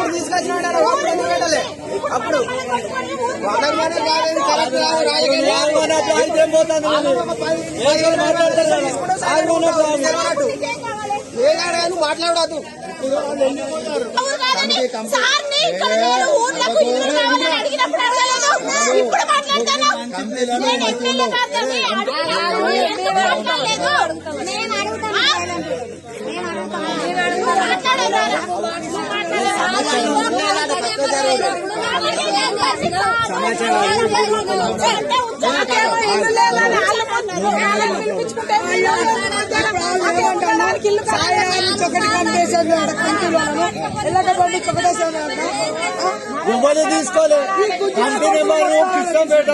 అప్పుడు తీసుకొచ్చిన అప్పుడు ఎందుకు పెట్టలే అప్పుడు వాళ్ళకి మన కాలేదు కరెక్ట్ కాదు రాజకీయ ఏదాడు మాట్లాడదు ఇక్కడ నేను ఊర్లకు ఇల్లు కావాలని అడిగినప్పుడు అడగలేదు. ఇప్పుడు మాట్లాడతాను. నేను ఎమ్మెల్యే కాదని అడిగినాను. ఎందుకు మాట్లాడలేదు? ఆ? మాట్లాడరా? ఒకటి తీసుకోలేదు కంటి నెంబర్ కృష్ణపేట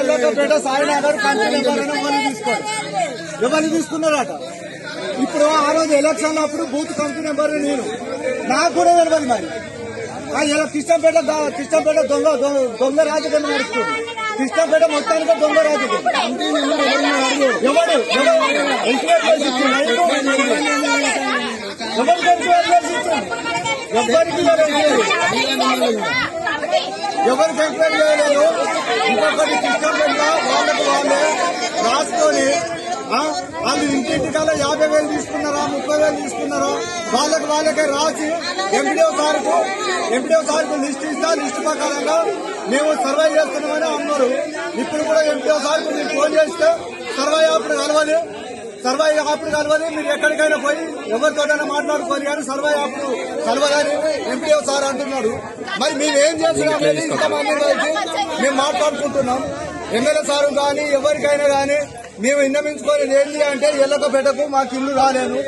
ఎల్లకపేట సాయినగర్ కంటి నెంబర్ అని ఎవరు తీసుకోరు తీసుకున్నారట. ఇప్పుడు ఆ రోజు ఎలక్షన్ అప్పుడు బూత్ కంపెనీ నెంబర్ నేను. నాకు కూడా తెలియదు మరి. ఇలా కృష్ణపేట దా- కృష్ణపేట దొంగ దొంగ- దొంగ రాజకీయం నడుస్తుంది. కృష్ణపేట మొత్తానికి దొంగ రాజకీయం. ఎవడు ఎవరికి ఎంక్వైరీ ఎవరు ఎంక్వైరీ చేయలేదు ఇంకొకటి కృష్ణపేట వాళ్ళకు వాళ్ళే రాసుకొని వాళ్ళు ఇంటింటికల్లా యాభై వేలు తీసుకున్నారా ముప్పై వేలు తీసుకున్నారా వాళ్ళకి వాళ్ళకే రాసి ఎంపీడీఓ సార్కు ఎంపీడీఓ సార్కు లిస్ట్ ఇస్తా లిస్ట్ ప్రకారంగా మేము సర్వే చేస్తున్నామని అన్నారు. ఇప్పుడు కూడా ఎంపీడీఓ సార్కు మీరు ఫోన్ చేస్తే సర్వే అప్పుడు కలవాలి సర్వే యాప్లు కలవాలి మీరు ఎక్కడికైనా పోయి ఎవరితోటైనా మాట్లాడుకోవాలి కానీ సర్వే యాప్లు కలవాలని ఎంపీఓ సార్ అంటున్నాడు. మరి మేము ఏం చేస్తున్నాం? ఇంతమంది మేము మాట్లాడుకుంటున్నాం. ఎమ్మెల్యే సారు కానీ ఎవరికైనా కానీ మేము విన్నవించుకోలేదు ఏంటి అంటే ఎల్లకపేటకు మాకు ఇల్లు రాలేదు.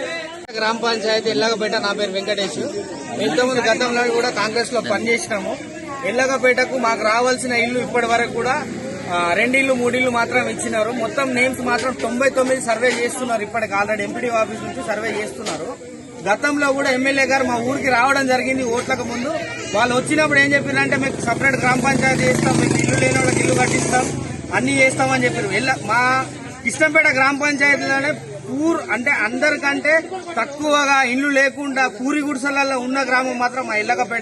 గ్రామ పంచాయతీ ఎల్లగపేట నా పేరు వెంకటేష్. ఇంతకుముందు గతంలో కూడా కాంగ్రెస్లో పనిచేసినాము ఎల్లగపేటకు మాకు రావాల్సిన ఇల్లు ఇప్పటి వరకు కూడా రెండిళ్ళు రెండిల్లు మూడిల్లు మాత్రం ఇచ్చినారు. మొత్తం నేమ్స్ మాత్రం తొంభై తొమ్మిది సర్వే చేస్తున్నారు. ఇప్పటికి ఆల్రెడీ ఎంపీడీ ఆఫీస్ నుంచి సర్వే చేస్తున్నారు. గతంలో కూడా ఎమ్మెల్యే గారు మా ఊరికి రావడం జరిగింది ఓట్లకు ముందు. వాళ్ళు వచ్చినప్పుడు ఏం చెప్పారంటే మీకు సపరేట్ గ్రామ పంచాయతీ చేస్తాం మీకు ఇల్లు లేని వాళ్ళకి ఇల్లు కట్టిస్తాం అన్ని చేస్తామని చెప్పారు ఎల్ల మా కిష్టంపేట గ్రామ పంచాయతీలోనే పూర్ అంటే అందరికంటే తక్కువగా ఇల్లు లేకుండా పూరి గుడిసెలలో ఉన్న గ్రామం మాత్రం మా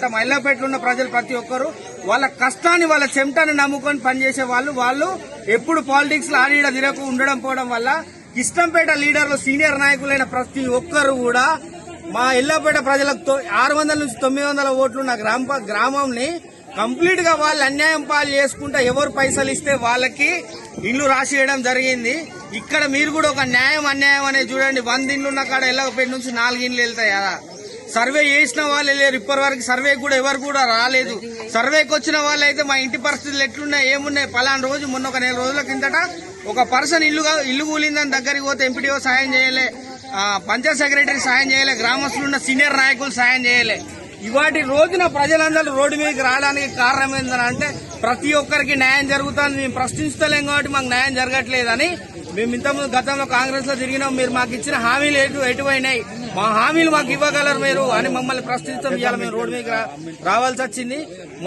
మహిళపేటలో ఉన్న ప్రజలు ప్రతి ఒక్కరు వాళ్ళ కష్టాన్ని వాళ్ళ చెమటాన్ని నమ్ముకొని పనిచేసే వాళ్ళు. వాళ్ళు ఎప్పుడు పాలిటిక్స్లో ఆడిడ తిరగకు ఉండడం పోవడం వల్ల కిష్టంపేట లీడర్లు సీనియర్ నాయకులైన ప్రతి ఒక్కరు కూడా మా ఇళ్ళపేట ప్రజలకు ఆరు వందల నుంచి తొమ్మిది వందల ఓట్లు ఉన్న గ్రామ గ్రామంని కంప్లీట్గా వాళ్ళు అన్యాయం పాలు చేసుకుంటా ఎవరు పైసలు ఇస్తే వాళ్ళకి ఇల్లు రాసియడం జరిగింది. ఇక్కడ మీరు కూడా ఒక న్యాయం అన్యాయం అనేది చూడండి. వంద ఇండ్లు ఉన్న కాడ ఎల్లకపేట నుంచి నాలుగు ఇండ్లు వెళ్తాయి కదా. సర్వే చేసిన వాళ్ళే లేరు ఇప్పటి వరకు సర్వే కూడా ఎవరు కూడా రాలేదు. సర్వేకి వచ్చిన వాళ్ళు అయితే మా ఇంటి పరిస్థితులు ఎట్లున్నాయి ఏమున్నాయి? పలానా రోజు మొన్న ఒక నెల రోజుల కిందట ఒక పర్సన్ ఇల్లు ఇల్లు కూలిందని దగ్గరికి పోతే ఎంపీడీఓ సాయం చేయలే. ఆ, పంచాయత్ సెక్రటరీ సాయం చేయలే. గ్రామస్తులు ఉన్న సీనియర్ నాయకులు సాయం చేయలే. ఇవాటి రోజున ప్రజలందరూ రోడ్డు మీదకి రావడానికి కారణం ఏంటంటే ప్రతి ఒక్కరికి న్యాయం జరుగుతుంది. మేము ప్రశ్నిస్తలేం కాబట్టి మాకు న్యాయం జరగట్లేదని మేము ఇంతకుముందు గతంలో కాంగ్రెస్లో తిరిగినాం. మీరు మాకు ఇచ్చిన హామీలు ఎటు ఎటువైనాయి. మా హామీలు మాకు ఇవ్వగలరు మీరు అని మమ్మల్ని ప్రశ్నిస్తాం. ఇవాళ మేము రోడ్డు మీదకి రావాల్సి వచ్చింది.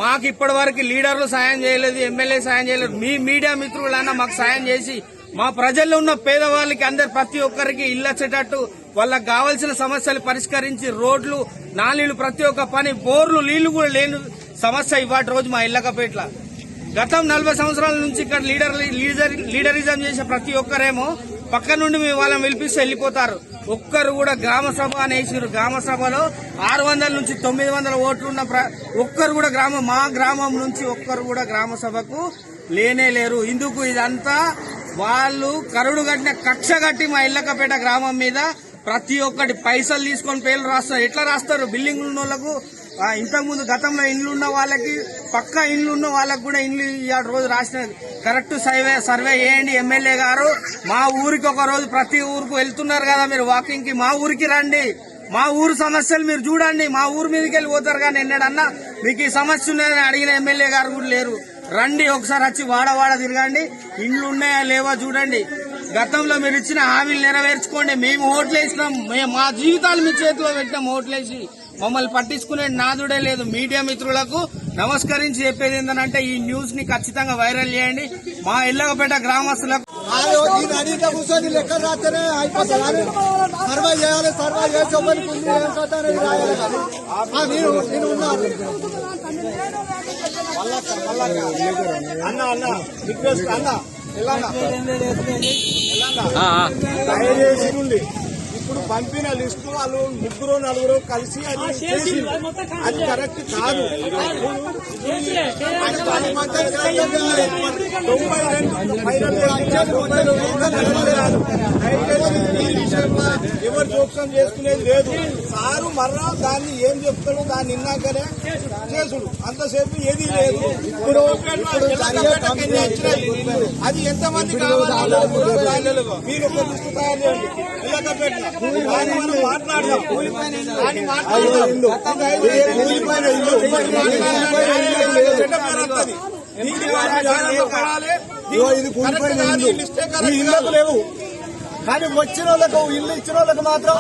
మాకు ఇప్పటి వరకు లీడర్లు సాయం చేయలేదు ఎమ్మెల్యే సాయం చేయలేదు. మీ మీడియా మిత్రులన్నా మాకు సాయం చేసి మా ప్రజల్లో ఉన్న పేదవాళ్ళకి అందరు ప్రతి ఒక్కరికి ఇల్లు వచ్చేటట్టు వాళ్ళకి కావాల్సిన సమస్యలు పరిష్కరించి రోడ్లు నాలీలు ప్రతి ఒక్క పని బోర్లు నీళ్ళు కూడా లేని సమస్య ఇవాటి రోజు మా ఇళ్ళకపేట్ల. గతం నలభై సంవత్సరాల నుంచి ఇక్కడ లీడర్ లీడర్ లీడరిజం చేసే ప్రతి ఒక్కరేమో పక్క నుండి మీ వాళ్ళని పిలిపిస్తే వెళ్ళిపోతారు. ఒక్కరు కూడా గ్రామ సభ అనేసారు గ్రామ సభలో ఆరు వందల నుంచి తొమ్మిది వందల ఓట్లున్న ప్ర- ఒక్కరు కూడా గ్రామం మా గ్రామం నుంచి ఒక్కరు కూడా గ్రామ సభకు లేనే లేరు. ఇందుకు ఇదంతా వాళ్ళు కరుడు కట్టిన కక్ష కట్టి మా ఇల్లకపేట గ్రామం మీద ప్రతి ఒక్కటి పైసలు తీసుకొని పేర్లు రాస్తారు. ఎట్లా రాస్తారు? బిల్డింగ్ ఉన్న వాళ్ళకు ఇంతకుముందు గతంలో ఇండ్లు ఉన్న వాళ్ళకి పక్క ఇండ్లు ఉన్న వాళ్ళకి కూడా ఇండ్లు ఇవాళ రోజు రాసిన కరెక్ట్ సర్వే సర్వే చేయండి. ఎమ్మెల్యే గారు మా ఊరికి ఒక రోజు ప్రతి ఊరికి వెళ్తున్నారు కదా మీరు వాకింగ్కి మా ఊరికి రండి. మా ఊరు సమస్యలు మీరు చూడండి. మా ఊరు మీదకి వెళ్ళి పోతారు కానీ ఎన్నడన్నా మీకు ఈ సమస్య ఉన్నదని అడిగిన ఎమ్మెల్యే గారు కూడా లేరు. రండి ఒకసారి వచ్చి వాడవాడ తిరగండి. ఇండ్లు ఉన్నాయా లేవా చూడండి. గతంలో మీరు ఇచ్చిన హామీలు నెరవేర్చుకోండి. మేము ఓట్లేసినాం మేము మా జీవితాలు మీ చేతిలో పెట్టినాం ఓట్లేసి మమ్మల్ని పట్టించుకునే నాదుడే లేదు. మీడియా మిత్రులకు నమస్కరించి చెప్పేది ఏంటంటే ఈ న్యూస్ని ఖచ్చితంగా వైరల్ చేయండి. మా ఇళ్ళగపేట గ్రామస్తులకు దీన్ని అడిగితే కూర్చొని లెక్క రాస్తేనే అయిపోతుంది. కానీ సర్వే చేయాలి సర్వే చేసి ఎవరికి ఉంది ఏం కథ అనేది రాయాలి కానీ నేను నేను ఉన్నాను. అన్న అన్న రిక్వెస్ట్ అన్న దయచేసి ఇప్పుడు పంపిన లిస్టు వాళ్ళు ముగ్గురు నలుగురు కలిసి అది చేసి అది కరెక్ట్ కాదు. తొంభై రెండు ఫైనల్ ఎవరు జోక్యం చేసుకునేది లేదు. సారు మర్రా దాన్ని ఏం చెప్తాడో దాన్ని విన్నాకనే చేసుడు. అంతసేపు ఏది లేదు. అది ఎంత మంది కావాలి మీరు ఒక లిస్టు తయారు చేయండి. ఎల్లకపేట దాన్ని మనం మాట్లాడదాం. దాన్ని ఇల్లు. ఇది కూలిపోయిన ఇల్లు? ఈ ఇళ్ళకు లేవు. కానీ వచ్చిన వాళ్ళకు ఇల్లు ఇచ్చిన వాళ్ళకు మాత్రం